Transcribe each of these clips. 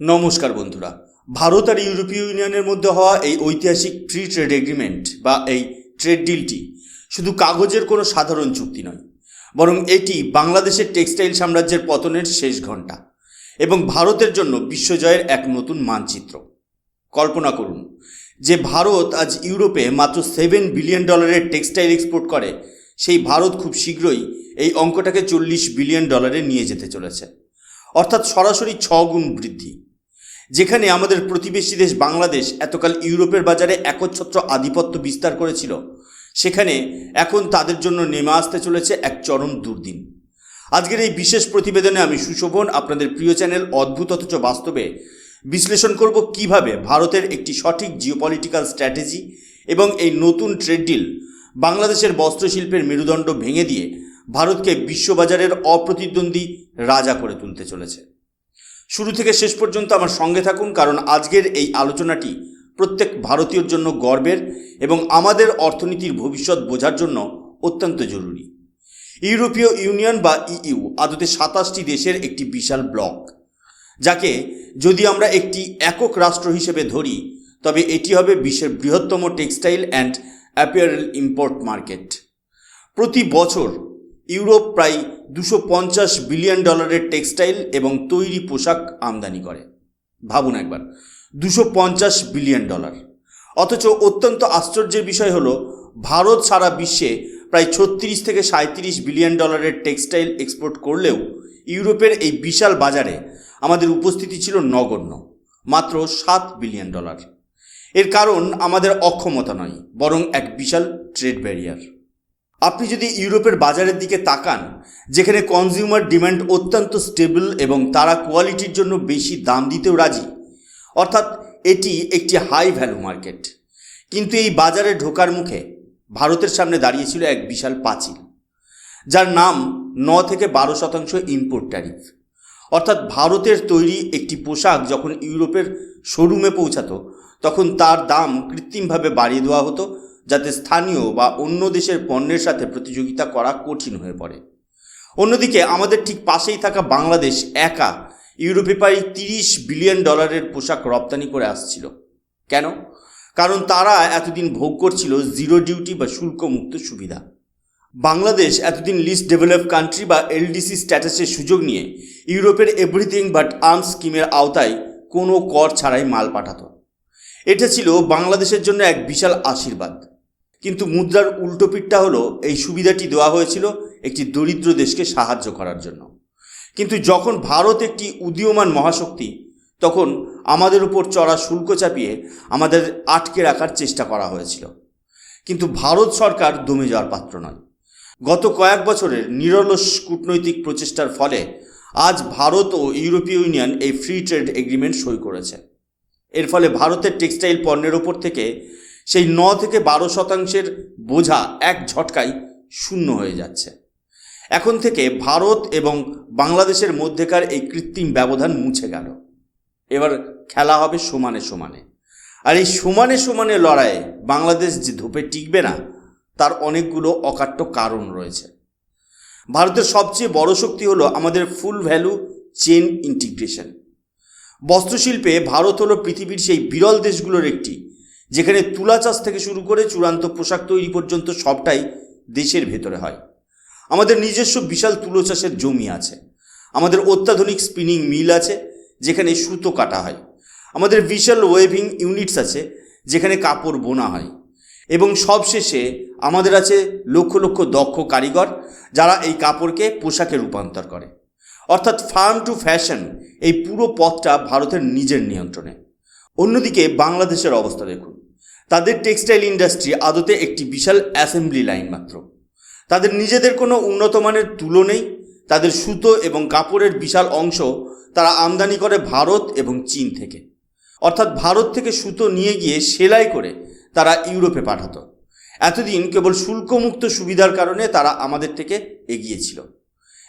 নমস্কার বন্ধুরা। ভারত আর ইউরোপীয় ইউনিয়নের মধ্যে হওয়া এই ঐতিহাসিক ফ্রি ট্রেড এগ্রিমেন্ট বা এই ট্রেড ডিলটি শুধু কাগজের কোনো সাধারণ চুক্তি নয়, বরং এটি বাংলাদেশের টেক্সটাইল সাম্রাজ্যের পতনের শেষ ঘণ্টা এবং ভারতের জন্য বিশ্বজয়ের এক নতুন মানচিত্র। কল্পনা করুন যে ভারত আজ ইউরোপে মাত্র সেভেন বিলিয়ন ডলারের টেক্সটাইল এক্সপোর্ট করে, সেই ভারত খুব শীঘ্রই এই অঙ্কটাকে চল্লিশ বিলিয়ন ডলারে নিয়ে যেতে চলেছে। অর্থাৎ সরাসরি ছ গুণ বৃদ্ধি। যেখানে আমাদের প্রতিবেশী দেশ বাংলাদেশ এতকাল ইউরোপের বাজারে একচ্ছত্র আধিপত্য বিস্তার করেছিল, সেখানে এখন তাদের জন্য নেমে আসতে চলেছে এক চরম দুর্দিন। আজকের এই বিশেষ প্রতিবেদনে আমি সুশোভন, আপনাদের প্রিয় চ্যানেল অদ্ভুত অথচ বাস্তবে বিশ্লেষণ করব কীভাবে ভারতের একটি সঠিক জিওপলিটিক্যাল স্ট্র্যাটেজি এবং এই নতুন ট্রেড ডিল বাংলাদেশের বস্ত্রশিল্পের মেরুদণ্ড ভেঙে দিয়ে ভারতকে বিশ্ববাজারের অপ্রতিদ্বন্দ্বী রাজা করে তুলতে চলেছে। শুরু থেকে শেষ পর্যন্ত আমার সঙ্গে থাকুন, কারণ আজকের এই আলোচনাটি প্রত্যেক ভারতীয়র জন্য গর্বের এবং আমাদের অর্থনীতির ভবিষ্যৎ বোঝার জন্য অত্যন্ত জরুরি। ইউরোপীয় ইউনিয়ন বা ইইউ আদতে সাতাশটি দেশের একটি বিশাল ব্লক, যাকে যদি আমরা একটি একক রাষ্ট্র হিসেবে ধরি, তবে এটি হবে বিশ্বের বৃহত্তম textile and apparel import market. প্রতি বছর ইউরোপ প্রায় দুশো পঞ্চাশ বিলিয়ন ডলারের টেক্সটাইল এবং তৈরি পোশাক আমদানি করে। ভাবুন একবার, দুশো পঞ্চাশ বিলিয়ন ডলার। অথচ অত্যন্ত আশ্চর্যের বিষয় হলো, ভারত সারা বিশ্বে প্রায় ছত্রিশ থেকে সাঁত্রিশ বিলিয়ন ডলারের টেক্সটাইল এক্সপোর্ট করলেও ইউরোপের এই বিশাল বাজারে আমাদের উপস্থিতি ছিল নগণ্য, মাত্র সাত বিলিয়ন ডলার। এর কারণ আমাদের অক্ষমতা নয়, বরং এক বিশাল ট্রেড ব্যারিয়ার। আপনি যদি ইউরোপের বাজারের দিকে তাকান, যেখানে কনজিউমার ডিমান্ড অত্যন্ত স্টেবল এবং তারা কোয়ালিটির জন্য বেশি দাম দিতেও রাজি, অর্থাৎ এটি একটি হাই ভ্যালু মার্কেট কিন্তু এই বাজারে ঢোকার মুখে ভারতের সামনে দাঁড়িয়েছিল এক বিশাল পাঁচিল, যার নাম ন থেকে বারো শতাংশ ইম্পোর্ট ট্যারিফ অর্থাৎ ভারতের তৈরি একটি পোশাক যখন ইউরোপের শোরুমে পৌঁছাতো, তখন তার দাম কৃত্রিমভাবে বাড়িয়ে দেওয়া হতো যাতে স্থানীয় বা অন্য দেশের পণ্যের সাথে প্রতিযোগিতা করা কঠিন হয়ে পড়ে। অন্যদিকে আমাদের ঠিক পাশেই থাকা বাংলাদেশ একা ইউরোপে প্রায় তিরিশ বিলিয়ন ডলারের পোশাক রপ্তানি করে আসছিল। কেন? কারণ তারা এতদিন ভোগ করছিল জিরো ডিউটি বা শুল্কমুক্ত সুবিধা। বাংলাদেশ এতদিন লিস্ট ডেভেলপ কান্ট্রি বা এলডিসি স্ট্যাটাসের সুযোগ নিয়ে ইউরোপের এভরিথিং বাট আর্মস স্কিমের আওতায় কোনো কর ছাড়াই মাল পাঠাতো। এটা ছিল বাংলাদেশের জন্য এক বিশাল আশীর্বাদ। কিন্তু মুদ্রার উল্টো পিঠটা হলো, এই সুবিধাটি দেওয়া হয়েছিল একটি দরিদ্র দেশকে সাহায্য করার জন্য। কিন্তু যখন ভারত একটি উদীয়মান মহাশক্তি, তখন আমাদের উপর চড়া শুল্ক চাপিয়ে আমাদের আটকে রাখার চেষ্টা করা হয়েছিল। কিন্তু ভারত সরকার দমে যাওয়ার পাত্র নয়। গত কয়েক বছরের নিরলস কূটনৈতিক প্রচেষ্টার ফলে আজ ভারত ও ইউরোপীয় ইউনিয়ন এই ফ্রি ট্রেড এগ্রিমেন্ট সই করেছে। এর ফলে ভারতের টেক্সটাইল পণ্যের ওপর থেকে সেই ন থেকে বারো শতাংশের বোঝা এক ঝটকায় শূন্য হয়ে যাচ্ছে। এখন থেকে ভারত এবং বাংলাদেশের মধ্যেকার এই কৃত্রিম ব্যবধান মুছে গেল। এবার খেলা হবে সমানে সমানে। আর এই সমানে সমানে লড়াইয়ে বাংলাদেশ যে ধূপে টিকবে না, তার অনেকগুলো অকাট্য কারণ রয়েছে। ভারতের সবচেয়ে বড় শক্তি হলো আমাদের ফুল ভ্যালু চেন ইন্টিগ্রেশন। বস্ত্রশিল্পে ভারত হলো পৃথিবীর সেই বিরল দেশগুলোর একটি যেখানে তুলা চাষ থেকে শুরু করে চূড়ান্ত পোশাক তৈরি পর্যন্ত সবটাই দেশের ভেতরে হয়। আমাদের নিজস্ব বিশাল তুলো চাষের জমি আছে। আমাদের অত্যাধুনিক স্পিনিং মিল আছে, যেখানে সুতো কাটা হয়। আমাদের বিশাল ওয়েভিং ইউনিটস আছে, যেখানে কাপড় বোনা হয়। এবং সবশেষে আমাদের আছে লক্ষ লক্ষ দক্ষ কারিগর, যারা এই কাপড়কে পোশাকে রূপান্তর করে। অর্থাৎ ফার্ম টু ফ্যাশন এই পুরো পথটা ভারতের নিজের নিয়ন্ত্রণে। অন্যদিকে বাংলাদেশের অবস্থা দেখুন। তাদের টেক্সটাইল ইন্ডাস্ট্রি আদতে একটি বিশাল অ্যাসেম্বলি লাইন মাত্র। তাদের নিজেদের কোনো উন্নত মানের তুলো নেই, তাদের সুতো এবং কাপড়ের বিশাল অংশ তারা আমদানি করে ভারত এবং চীন থেকে। অর্থাৎ ভারত থেকে সুতো নিয়ে গিয়ে সেলাই করে তারা ইউরোপে পাঠাতো। এতদিন কেবল শুল্কমুক্ত সুবিধার কারণে তারা আমাদের থেকে এগিয়েছিল।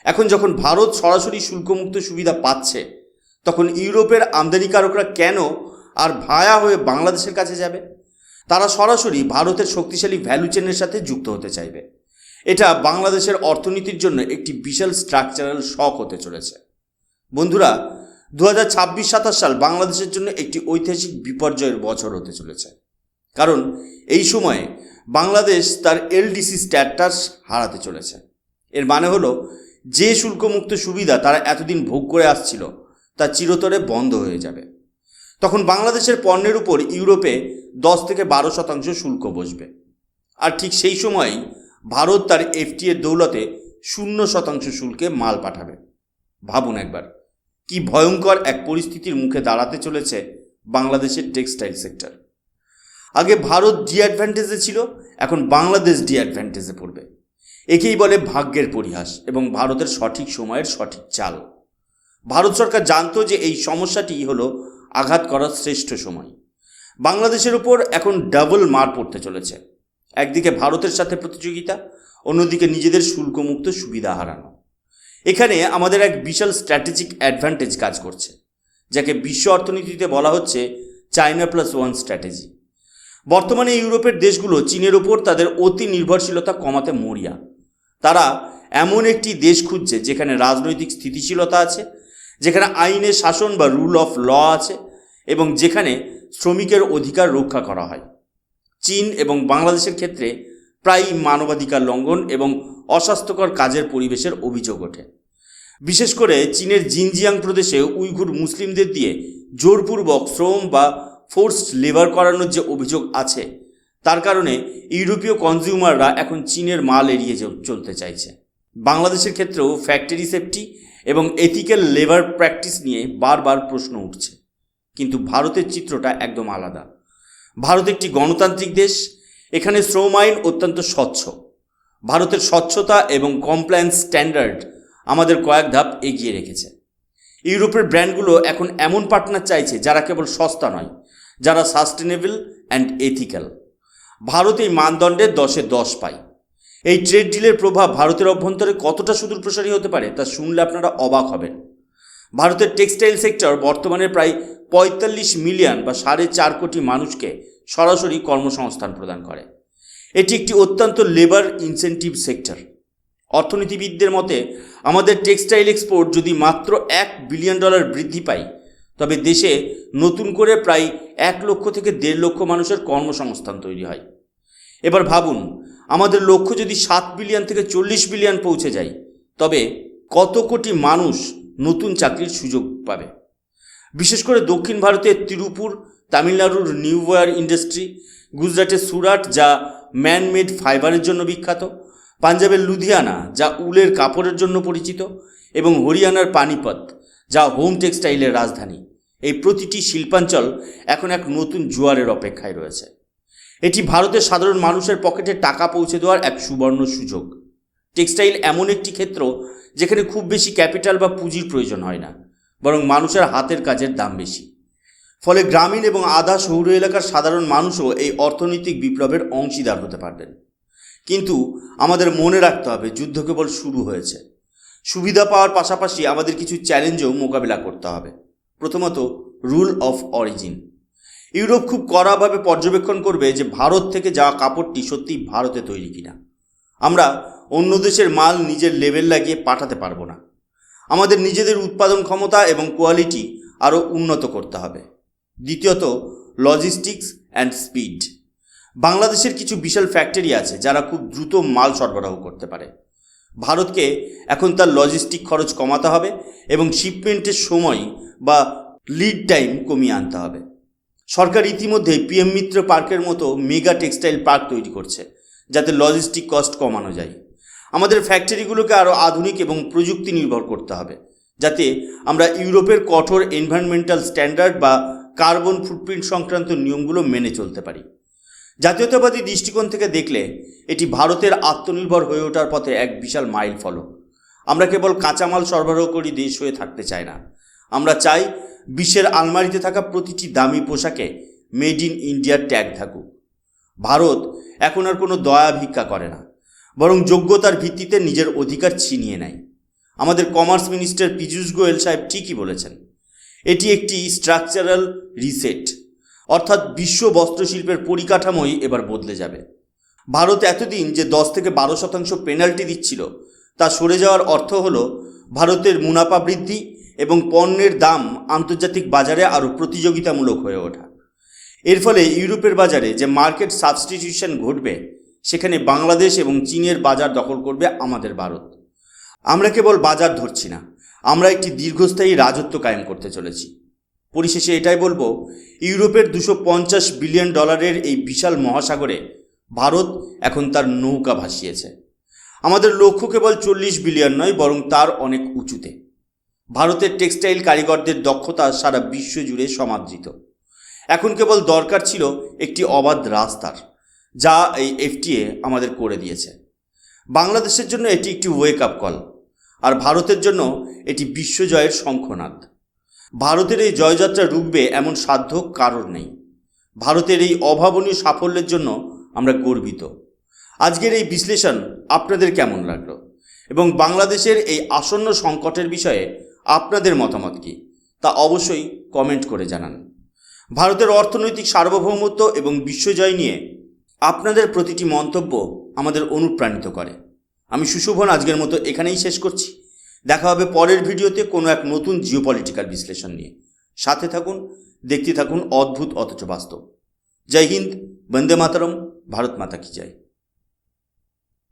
এখন যখন ভারত সরাসরি শুল্কমুক্ত সুবিধা পাচ্ছে, তখন ইউরোপের আমদানিকারকরা কেন আর ভায়া হয়ে বাংলাদেশের কাছে যাবে? তারা সরাসরি ভারতের শক্তিশালী ভ্যালু চেনের সাথে যুক্ত হতে চাইবে। এটা বাংলাদেশের অর্থনীতির জন্য একটি বিশাল স্ট্রাকচারাল শক হতে চলেছে। বন্ধুরা দু হাজার ছাব্বিশ সাতাশ সাল বাংলাদেশের জন্য একটি ঐতিহাসিক বিপর্যয়ের বছর হতে চলেছে। কারণ, এই সময়ে বাংলাদেশ তার এলডিসি স্ট্যাটাস হারাতে চলেছে। এর মানে হলো, যে শুল্কমুক্ত সুবিধা তারা এতদিন ভোগ করে আসছিল, তা চিরতরে বন্ধ হয়ে যাবে। তখন বাংলাদেশের পণ্যের উপর ইউরোপে দশ থেকে বারো শতাংশ শুল্ক বসবে। আর ঠিক সেই সময়ই ভারত তার এফটি এর দৌলতে শূন্য শতাংশ শুল্কে মাল পাঠাবে। ভাবুন একবার, কি ভয়ঙ্কর এক পরিস্থিতির মুখে দাঁড়াতে চলেছে বাংলাদেশের টেক্সটাইল সেক্টর। আগে ভারত ডিঅ্যাডভান্টেজে ছিল, এখন বাংলাদেশ ডিঅ্যাডভান্টেজে পড়বে। একেই বলে ভাগ্যের পরিহাস এবং ভারতের সঠিক সময়ের সঠিক চাল। ভারত সরকার জানতো যে এই সমস্যাটি হলো আঘাত করার শ্রেষ্ঠ সময়। বাংলাদেশের উপর এখন ডাবল মার পড়তে চলেছে। একদিকে ভারতের সাথে প্রতিযোগিতা, অন্যদিকে নিজেদের শুল্কমুক্ত সুবিধা হারানো। এখানে আমাদের এক বিশাল স্ট্র্যাটেজিক অ্যাডভান্টেজ কাজ করছে, যাকে বিশ্ব অর্থনীতিতে বলা হচ্ছে চায়না প্লাস ওয়ান স্ট্র্যাটেজি বর্তমানে ইউরোপের দেশগুলো চীনের ওপর তাদের অতি নির্ভরশীলতা কমাতে মরিয়া। তারা এমন একটি দেশ খুঁজছে যেখানে রাজনৈতিক স্থিতিশীলতা আছে যেখানে আইনের শাসন বা রুল অফ ল আছে এবং যেখানে শ্রমিকের অধিকার রক্ষা করা হয়। চীন এবং বাংলাদেশের ক্ষেত্রে প্রায়ই মানবাধিকার লঙ্ঘন এবং অস্বাস্থ্যকর কাজের পরিবেশের অভিযোগ ওঠে। বিশেষ করে চীনের জিনজিয়াং প্রদেশে উইঘুর মুসলিমদের দিয়ে জোরপূর্বক শ্রম বা ফোর্সড লেবার করানোর যে অভিযোগ আছে, তার কারণে ইউরোপীয় কনজিউমাররা এখন চীনের মাল এড়িয়ে চলতে চাইছে। বাংলাদেশের ক্ষেত্রেও ফ্যাক্টরি সেফটি এবং এথিক্যাল লেবার প্র্যাকটিস নিয়ে বারবার প্রশ্ন উঠছে। কিন্তু ভারতের চিত্রটা একদম আলাদা। ভারত একটি গণতান্ত্রিক দেশ, এখানে শ্রম আইন অত্যন্ত স্বচ্ছ। ভারতের স্বচ্ছতা এবং কমপ্লায়েন্স স্ট্যান্ডার্ড আমাদের কয়েক ধাপ এগিয়ে রেখেছে। ইউরোপের ব্র্যান্ডগুলো এখন এমন পার্টনার চাইছে যারা কেবল সস্তা নয়, যারা সাস্টেনেবল অ্যান্ড এথিক্যাল ভারত এই মানদণ্ডে দশে দশ পায়। এই ট্রেড ডিলের প্রভাব ভারতের অভ্যন্তরে কতটা সুদূর প্রসারী হতে পারে তা শুনলে আপনারা অবাক হবেন। ভারতের টেক্সটাইল সেক্টর বর্তমানে প্রায় পঁয়তাল্লিশ মিলিয়ন বা সাড়ে চার কোটি মানুষকে সরাসরি কর্মসংস্থান প্রদান করে। এটি একটি অত্যন্ত লেবার ইনসেন্টিভ সেক্টর অর্থনীতিবিদদের মতে, আমাদের টেক্সটাইল এক্সপোর্ট যদি মাত্র এক বিলিয়ন ডলার বৃদ্ধি পায়, তবে দেশে নতুন করে প্রায় এক লক্ষ থেকে দেড় লক্ষ মানুষের কর্মসংস্থান তৈরি হয়। এবার ভাবুন, আমাদের লক্ষ্য যদি সাত বিলিয়ন থেকে চল্লিশ বিলিয়ন পৌঁছে যায়, তবে কত কোটি মানুষ নতুন চাকরির সুযোগ পাবে? বিশেষ করে দক্ষিণ ভারতের তিরুপুর, তামিলনাড়ুর নিউ ওয়ার ইন্ডাস্ট্রি, গুজরাটের সুরাট, যা ম্যানমেড ফাইবারের জন্য বিখ্যাত, পাঞ্জাবের লুধিয়ানা, যা উলের কাপড়ের জন্য পরিচিত, এবং হরিয়ানার পানিপত যা হোম টেক্সটাইলের রাজধানী। এই প্রতিটি শিল্পাঞ্চল এখন এক নতুন জোয়ারের অপেক্ষায় রয়েছে। এটি ভারতের সাধারণ মানুষের পকেটে টাকা পৌঁছে দেওয়ার এক সুবর্ণ সুযোগ। টেক্সটাইল এমন একটি ক্ষেত্র যেখানে খুব বেশি ক্যাপিটাল বা পুঁজির প্রয়োজন হয় না, বরং মানুষের হাতের কাজের দাম বেশি। ফলে গ্রামীণ এবং আধা শহুর এলাকার সাধারণ মানুষও এই অর্থনৈতিক বিপ্লবের অংশীদার হতে পারবেন। কিন্তু আমাদের মনে রাখতে হবে, যুদ্ধ কেবল শুরু হয়েছে। সুবিধা পাওয়ার পাশাপাশি আমাদের কিছু চ্যালেঞ্জও মোকাবিলা করতে হবে। প্রথমত, রুল অফ অরিজিন। ইউরোপ খুব কড়াভাবে পর্যবেক্ষণ করবে যে ভারত থেকে যাওয়া কাপড়টি সত্যি ভারতে তৈরি কিনা। আমরা অন্য দেশের মাল নিজের লেভেল লাগিয়ে পাঠাতে পারব না। আমাদের নিজেদের উৎপাদন ক্ষমতা এবং কোয়ালিটি আরও উন্নত করতে হবে। দ্বিতীয়ত লজিস্টিক্স অ্যান্ড স্পিড বাংলাদেশের কিছু বিশাল ফ্যাক্টরি আছে যারা খুব দ্রুত মাল সরবরাহ করতে পারে। ভারতকে এখন তার লজিস্টিক খরচ কমাতে হবে এবং শিপমেন্টের সময় বা লিড টাইম কমিয়ে আনতে হবে। সরকার ইতিমধ্যে পিএম মিত্র পার্কের মতো মেগা টেক্সটাইল পার্ক তৈরি করছে, যাতে লজিস্টিক কস্ট কমানো যায়। আমাদের ফ্যাক্টরিগুলোকে আরও আধুনিক এবং প্রযুক্তি নির্ভর করতে হবে, যাতে আমরা ইউরোপের কঠোর এনভায়রনমেন্টাল স্ট্যান্ডার্ড বা কার্বন ফুটপ্রিন্ট সংক্রান্ত নিয়মগুলো মেনে চলতে পারি। জাতীয়তাবাদী দৃষ্টিকোণ থেকে দেখলে, এটি ভারতের আত্মনির্ভর হয়ে ওঠার পথে এক বিশাল মাইল ফলক আমরা কেবল কাঁচামাল সরবরাহ করি দেশ হয়ে থাকতে চাই না। আমরা চাই বিশ্বের আলমারিতে থাকা প্রতিটি দামি পোশাকে মেড ইন ইন্ডিয়ার ট্যাগ থাকুক। ভারত এখন আর কোনো দয়া ভিক্ষা করে না, বরং যোগ্যতার ভিত্তিতে নিজের অধিকার ছিনিয়ে নেয়। আমাদের কমার্স মিনিস্টার পীযূষ গোয়েল সাহেব ঠিকই বলেছেন, এটি একটি স্ট্রাকচারাল রিসেট, অর্থাৎ বিশ্ব বস্ত্রশিল্পের পরিকাঠামোই এবার বদলে যাবে। ভারত এতদিন যে দশ থেকে বারো শতাংশ পেনাল্টি দিচ্ছিল, তা সরে যাওয়ার অর্থ হল, ভারতের মুনাফা বৃদ্ধি এবং পণ্যের দাম আন্তর্জাতিক বাজারে আরও প্রতিযোগিতামূলক হয়ে ওঠা। এর ফলে ইউরোপের বাজারে যে মার্কেট সাবস্টিটিউশন ঘটবে, সেখানে বাংলাদেশ এবং চীনের বাজার দখল করবে আমাদের ভারত। আমরা কেবল বাজার ধরছি না, আমরা একটি দীর্ঘস্থায়ী রাজত্ব কায়েম করতে চলেছি। পরিশেষে এটাই বলব, ইউরোপের দুশো পঞ্চাশ বিলিয়ন ডলারের এই বিশাল মহাসাগরে ভারত এখন তার নৌকা ভাসিয়েছে। আমাদের লক্ষ্য কেবল চল্লিশ বিলিয়ন নয়, বরং তার অনেক উঁচুতে। ভারতের টেক্সটাইল কারিগরদের দক্ষতা সারা বিশ্ব জুড়ে সমাদৃত। এখন কেবল দরকার ছিল একটি অবাধ রাস্তার, যা এই এফটিএ আমাদের করে দিয়েছে। বাংলাদেশের জন্য এটি একটি ওয়েক আপ কল আর ভারতের জন্য এটি বিশ্বজয়ের শঙ্খনাদ। ভারতের এই জয়যাত্রা রুখবে এমন সাধ্য কারোর নেই। ভারতের এই অভাবনীয় সাফল্যের জন্য আমরা গর্বিত। আজকের এই বিশ্লেষণ আপনাদের কেমন লাগল? এবং বাংলাদেশের এই আসন্ন সংকটের বিষয়ে আপনাদের মতামত কি? তা অবশ্যই কমেন্ট করে জানান। ভারতের অর্থনৈতিক সার্বভৌমত্ব এবং বিশ্বজয় নিয়ে আপনাদের প্রতিটি মন্তব্য আমাদের অনুপ্রাণিত করে। আমি সুশোভন আজকের মতো এখানেই শেষ করছি। দেখা হবে পরের ভিডিওতে কোনো এক নতুন জিওপলিটিক্যাল বিশ্লেষণ নিয়ে। সাথে থাকুন, দেখতে থাকুন অদ্ভুত অথচ বাস্তব। জয় হিন্দ, বন্দে মাতরম, ভারত মাতা কি জয়।